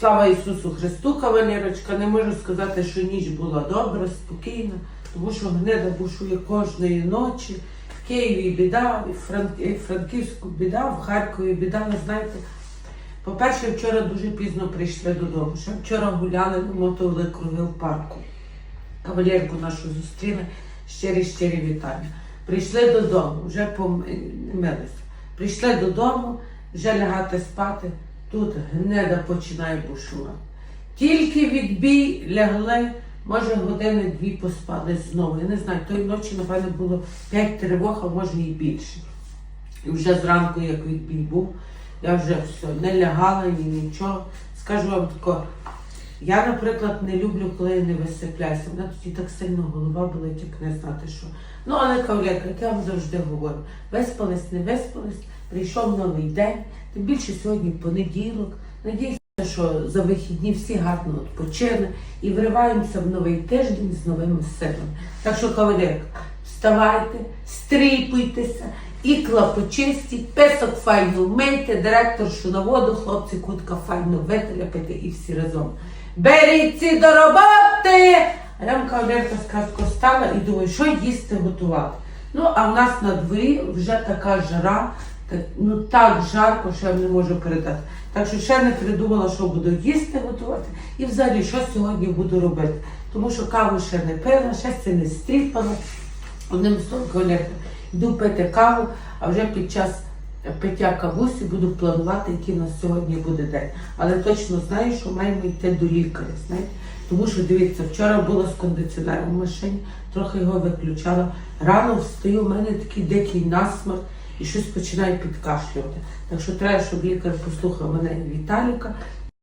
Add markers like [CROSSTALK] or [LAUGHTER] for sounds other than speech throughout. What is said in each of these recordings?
Слава Ісусу Христу, кавалерочка. Не можу сказати, що ніч була добра, спокійна, тому що гнеда бушує кожної ночі. В Києві біда, в Франківську біда, в Харкові біда, ви знаєте. По-перше, вчора дуже пізно прийшли додому. Ще вчора гуляли, намотували круги в парку. Кавалерку нашу зустріли, щирі щирі вітання. Прийшли додому, вже помилися. Прийшли додому, вже лягати спати. Тут гнеда починає бушувати. Тільки відбій лягли, може години-дві поспали знову. Я не знаю, тої ночі, напевно, було п'ять тривог, а може і більше. І вже зранку, як відбій був, я вже все, не лягала ні нічого. Скажу вам тако, я, наприклад, не люблю, коли я не висипляюся. Мене тоді так сильно голова болить, як не знати що. Ну, але кавалерка, як я вам завжди говорю, виспались, не виспались, прийшов новий день, тим більше сьогодні понеділок. Надіюся, що за вихідні всі гарно відпочили і вриваємося в новий тиждень з новими силами. Так що, кавалерка, вставайте, стріпуйтеся, ікла почистіть, песок файно вмийте, директоршу на воду, хлопці кутка файно витряпайте і всі разом. Беріться до роботи! А я вам кавалерка сказку стала і думаю, що їсти готувати. Ну, а в нас на дворі вже така жара, так, ну так жарко, що я не можу передати. Так що ще не придумала, що буду їсти готувати і взагалі що сьогодні буду робити. Тому що каву ще не пила, ще це не стріпала. Одним словом, йду пити каву, а вже під час пиття кавусі буду планувати, який у сьогодні буде день. Але точно знаю, що маємо йти до лікаря. Знаєте? Тому що дивіться, вчора була з кондиціонером в машині, трохи його виключала. Рано встаю, у мене такий дикий насморк і щось починає підкашлювати. Так що треба, щоб лікар послухав мене і Віталіка.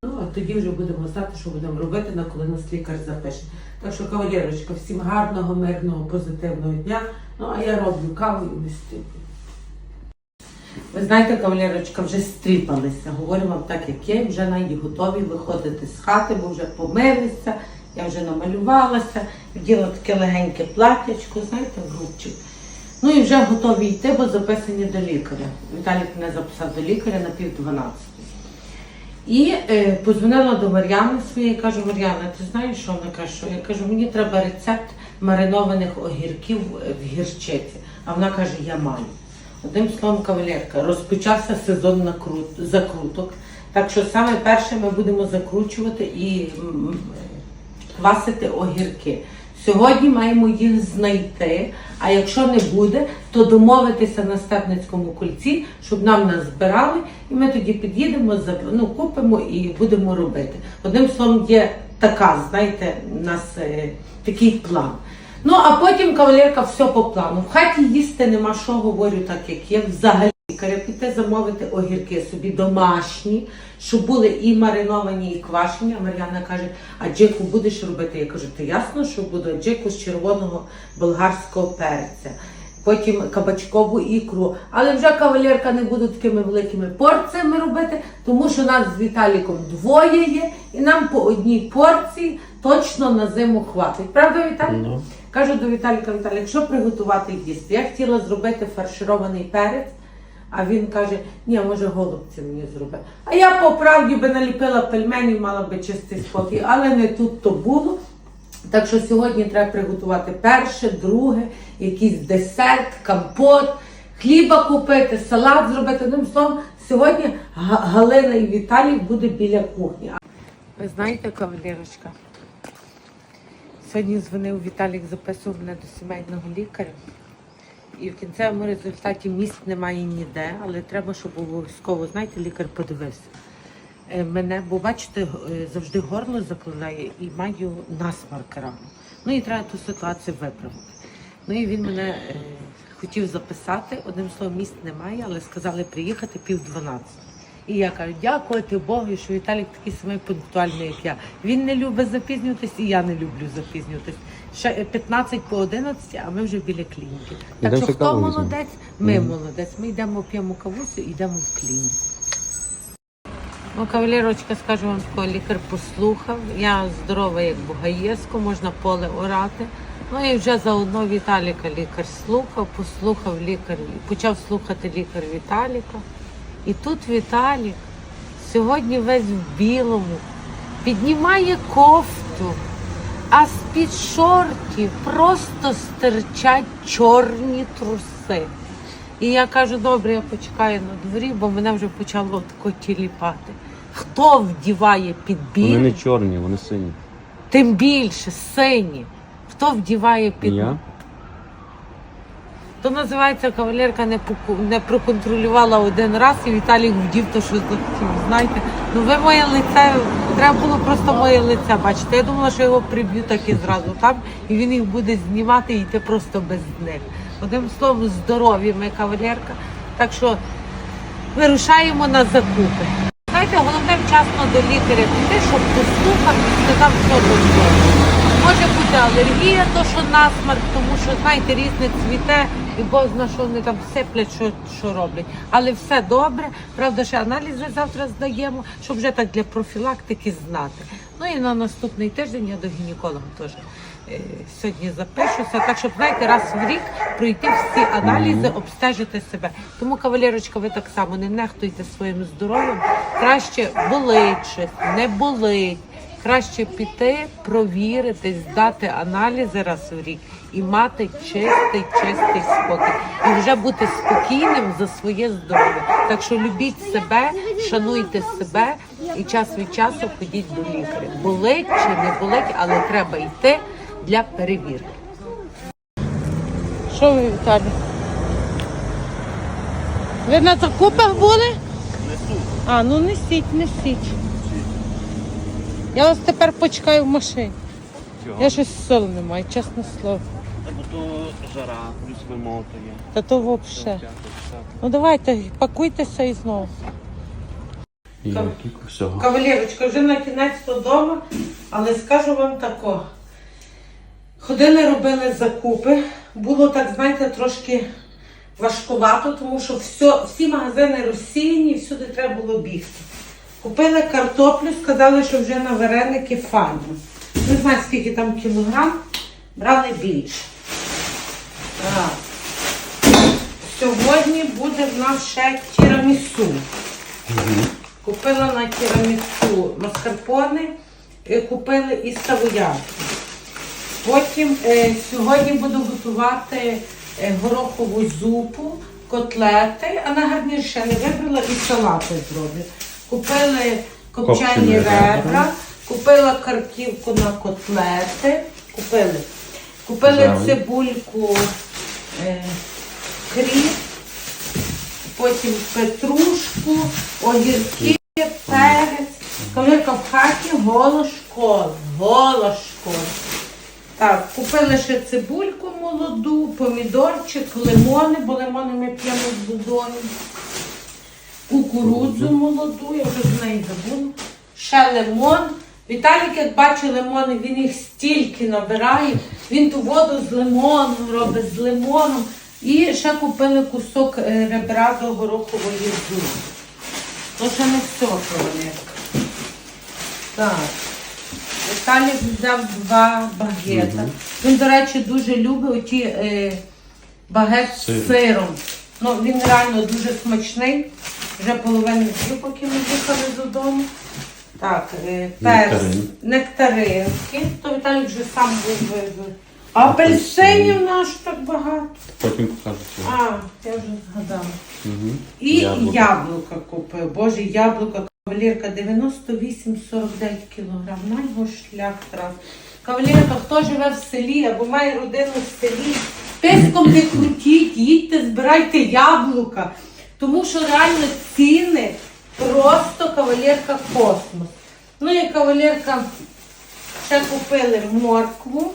Ну, а тоді вже будемо знати, що будемо робити, на коли нас лікар запише. Так що, кавалерочка, всім гарного, мирного, позитивного дня. Ну, а я роблю каву і не. Ви знаєте, кавалерочка, вже стріпалися. Говорю вам так, як є, вже навіть готові виходити з хати, бо вже помилися, я вже намалювалася, вділа таке легеньке платячко, знаєте, в рубчик. Ну і вже готові йти, бо записані до лікаря. Віталік мене записав до лікаря на пів дванадцятої. І е, позвонила до Мар'яни своєї, кажу, Мар'яна, ти знаєш, що вона каже, що я кажу, мені треба рецепт маринованих огірків е, в гірчиці. А вона каже, я маю. Одним словом, кавалерка, розпочався сезон накрут- закруток. Так що саме перше ми будемо закручувати і квасити огірки. Сьогодні маємо їх знайти, а якщо не буде, то домовитися на Степницькому кульці, щоб нам нас збирали, і ми тоді під'їдемо, ну, купимо і будемо робити. Одним словом, є така, знаєте, у нас е, такий план. Ну, а потім кавалерка все по плану. В хаті їсти нема що, говорю так, як є. Взагалі лікаря піти замовити огірки собі домашні, щоб були і мариновані, і квашені. А Мар'яна каже, а джику будеш робити? Я кажу, ти ясно, що буду джику з червоного болгарського перця. Потім кабачкову ікру. Але вже кавалерка не буду такими великими порціями робити, тому що нас з Віталіком двоє є, і нам по одній порції точно на зиму хватить. Правда, Віталій? Ну. Кажу до Віталіка, Віталік, що приготувати їсти? Я хотіла зробити фарширований перець, а він каже, ні, може голубці мені зроби. А я по правді би наліпила пельмені, мала би чистий спокій, але не тут то було. Так що сьогодні треба приготувати перше, друге, якийсь десерт, компот, хліба купити, салат зробити. Одним словом, сьогодні Галина і Віталій буде біля кухні. Ви знаєте, кавалерочка, Сьогодні дзвонив Віталік, записував мене до сімейного лікаря. І в кінцевому результаті місць немає ніде, але треба, щоб обов'язково, знаєте, лікар подивився. Е, Мене, бо бачите, е, завжди горло заклинає і маю насмарк рану. Ну і треба ту ситуацію виправити. Ну і він мене е, хотів записати. Одним словом, місць немає, але сказали приїхати пів дванадцятого. І я кажу, дякувати Богу, що Віталік такий самий пунктуальний, як я. Він не любить запізнюватись, і я не люблю запізнюватись. Ще е, 15 по 11, а ми вже біля клініки. Так Йдемо що ще хто каву візьмемо. молодець, ми молодець. Ми йдемо п'ємо кавусю і йдемо в клініку. Ну, кавалерочка, скажу вам тако, лікар послухав. Я здорова, як бугаєско, можна поле орати. Ну і вже заодно Віталіка лікар слухав, послухав лікар, почав слухати лікар Віталіка. І тут Віталік сьогодні весь в білому, піднімає кофту, а з-під шортів просто стирчать чорні труси. І я кажу, добре, я почекаю на дворі, бо мене вже почало тако тіліпати. Хто вдіває Вони підбір, не чорні, вони сині. тим більше сині. Хто вдіває під Я? То називається кавалерка не не проконтролювала один раз і Віталій вдів то, що захотів. Знаєте, ну ви моє лице, треба було просто моє лице бачити. Я думала, що його приб'ю так і зразу там, і він їх буде знімати і йти просто без них. Одним словом, здорові ми кавалерка. Так що вирушаємо на закупи. Знаєте, головне вчасно до лікаря піти, щоб послухати, що там все добре. Може бути алергія, то що насмерть, тому що, знаєте, різне цвіте, і Бог зна, що вони там сиплять, що, що роблять. Але все добре. Правда, ще аналізи завтра здаємо, щоб вже так для профілактики знати. Ну і на наступний тиждень я до гінеколога теж е, сьогодні запишуся. Так, щоб знаєте, раз в рік пройти всі аналізи, обстежити себе. Тому, кавалерочка, ви так само не нехтуйте своїм здоров'ям. Краще болить щось, не болить. Краще піти, провірити, здати аналізи раз в рік і мати чистий, чистий спокій. І вже бути спокійним за своє здоров'я. Так що любіть себе, шануйте себе і час від часу ходіть до лікаря. Болить чи не болить, але треба йти для перевірки. Що ви, Віталій? Ви на закупах були? А, ну несіть, несіть. Я вас тепер почекаю в машині. Я щось сил не маю, чесне слово. Та то жара, плюс вимотує. Та то взагалі. Ну давайте, пакуйтеся і знову. Всього. Кавалерочка, вже на кінець додому, але скажу вам тако. Ходили, робили закупи. Було так, знаєте, трошки важкувато, тому що все, всі магазини розсіяні, всюди треба було бігти. Купили картоплю, сказали, що вже на вареники файно. Не знаю, скільки там кілограм, брали більше. Так. Сьогодні буде в нас ще тірамісу. Купила на тірамісу маскарпоне, е, купили і савоярки. Потім е, сьогодні буду готувати е, горохову зупу, котлети, а на гарнір ще не вибрала і салати зроблю. Купили копчені ребра, купила картівку на котлети, купили. Купили цибульку, е, кріп, потім петрушку, огірки, перець. Кавалерка в хаті гола школа, гола школа. Так, купили ще цибульку молоду, помідорчик, лимони, бо лимони ми п'ємо з будону. Кукурудзу молоду, я вже з неї забула. Ще лимон. Віталік, як бачить лимони, він їх стільки набирає. Він ту воду з лимоном робить з лимоном. І ще купили кусок е, ребра до горохової зупи. То ще не все, кавалерка. Так. Віталік взяв два багета. Він, до речі, дуже любить оті е, багет з Сир. сиром. Ну, він реально дуже смачний. Вже половину з'їв, поки ми їхали додому. Так, е, перс, нектаринки. То Віталік вже сам був вивез. Апельсинів наш так багато. Потім покажу. А, я вже згадала. Угу. І яблука, купив. Боже, яблука, кавалерка 98-49 кілограм. На його шлях трав. Кавалерка, хто живе в селі або має родину в селі, писком не крутіть, їдьте, збирайте яблука. Тому що реально ціни просто кавалерка космос. Ну і кавалерка ще купили моркву.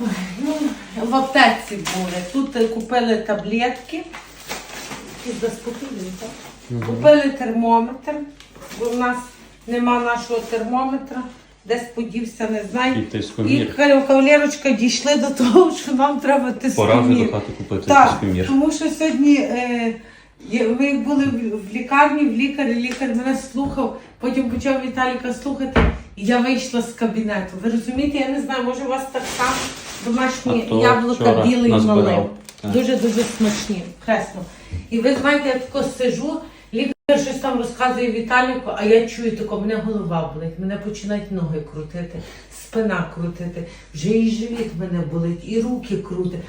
Ой, Ну, в аптеці були. Тут купили таблетки. Якісь заспокійливі, так? Купили термометр, бо в нас нема нашого термометра. Десь подівся, не знаю. І І тискомір. кавалерочка дійшли до того, [LAUGHS] що нам треба Пора вже до хати купити Так, тискомір. тому що сьогодні е, ми були в, в лікарні, в лікарі, лікар мене слухав, потім почав Віталіка слухати, і я вийшла з кабінету. Ви розумієте, я не знаю, може у вас так само домашні А то яблука вчора білий назбирав. малив. Так. Дуже дуже смачні, чесно. І ви знаєте, я тако сижу, Лікар щось там розказує Віталіку, а я чую тако, мене голова болить, мене починають ноги крутити, спина крутити, вже і живіт мене болить, і руки крутить.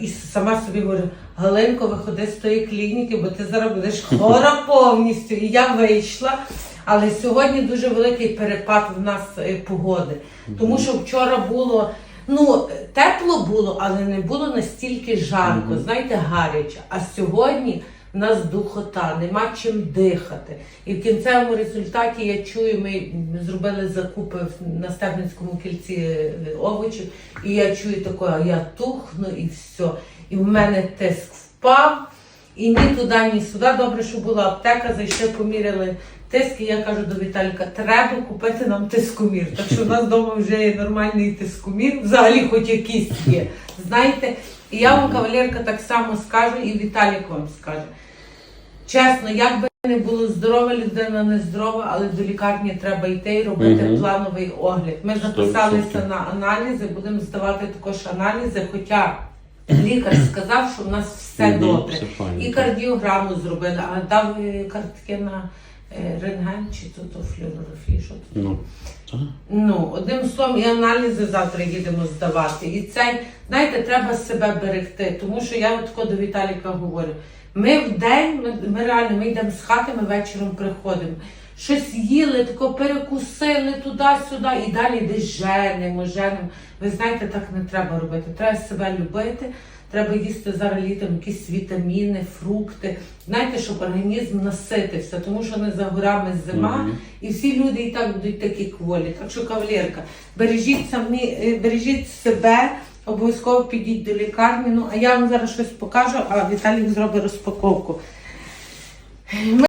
І сама собі говорю, Галинко, виходи з тої клініки, бо ти зараз будеш хвора [LAUGHS] повністю. І я вийшла. Але сьогодні дуже великий перепад в нас е, погоди. Тому що вчора було ну тепло було, але не було настільки жарко, знаєте, гаряче. А сьогодні в нас духота, нема чим дихати. І в кінцевому результаті я чую, ми зробили закупи на Стебницькому кільці е, овочів, і я чую таке, я тухну і все. І в мене тиск впав. І ні туди, ні сюди. Добре, що була аптека, зайшли, поміряли тиск. І я кажу до Віталіка, треба купити нам тискомір. Так що в нас вдома вже є нормальний тискомір, взагалі хоч якийсь є. Знаєте, і я вам, кавалерка, так само скажу, і Віталік вам скаже. Чесно, як би не було здорова людина, не здорова, але до лікарні треба йти і робити Мгм. плановий огляд. Ми записалися відсотків. на аналізи, будемо здавати також аналізи, хоча лікар сказав, що в нас все Мгм, добре. все файно. І кардіограму зробили, а дав е, картки на е, рентген чи то, то флюорографію, що то. Ну, так. Ну, одним словом, і аналізи завтра їдемо здавати. І цей, знаєте, треба себе берегти. Тому що я от тако до Віталіка говорю: ми в день, ми, ми реально ми йдемо з хати, ми вечором приходимо. Щось їли, тако перекусили туди-сюди і далі десь женимо, женимо. Ви знаєте, так не треба робити. Треба себе любити. Треба їсти зараз літом якісь вітаміни, фрукти. Знаєте, щоб організм наситився, тому що не за горами зима, Мгм. і всі люди і так будуть такі кволі. Так що, кавалерка, бережіть самі, е, бережіть себе, обов'язково підіть до лікарні. Ну, а я вам зараз щось покажу, а Віталік зробить розпаковку.